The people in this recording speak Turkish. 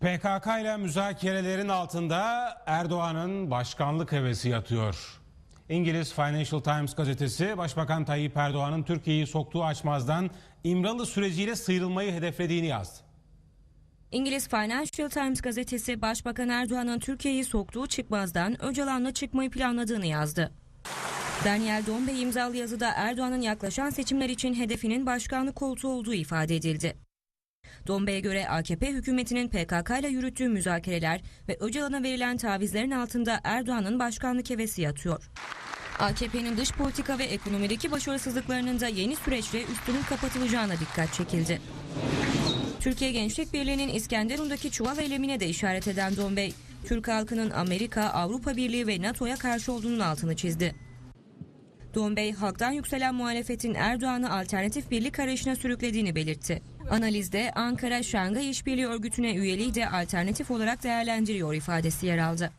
PKK ile müzakerelerin altında Erdoğan'ın başkanlık hevesi yatıyor. İngiliz Financial Times gazetesi Başbakan Tayyip Erdoğan'ın Türkiye'yi soktuğu açmazdan İmralı süreciyle sıyrılmayı hedeflediğini yazdı. İngiliz Financial Times gazetesi Başbakan Erdoğan'ın Türkiye'yi soktuğu çıkmazdan Öcalan'la çıkmayı planladığını yazdı. Daniel Dombey imzalı yazıda Erdoğan'ın yaklaşan seçimler için hedefinin başkanlık koltuğu olduğu ifade edildi. Dombey'e göre AKP hükümetinin PKK ile yürüttüğü müzakereler ve Öcalan'a verilen tavizlerin altında Erdoğan'ın başkanlık hevesi yatıyor. AKP'nin dış politika ve ekonomideki başarısızlıklarının da yeni süreçle üstünün kapatılacağına dikkat çekildi. Türkiye Gençlik Birliği'nin İskenderun'daki çuval eylemine de işaret eden Dombey, Türk halkının Amerika, Avrupa Birliği ve NATO'ya karşı olduğunun altını çizdi. Dombey, halktan yükselen muhalefetin Erdoğan'ı alternatif birlik arayışına sürüklediğini belirtti. Analizde Ankara, Şangay İşbirliği Örgütü'ne üyeliği de alternatif olarak değerlendiriyor ifadesi yer aldı.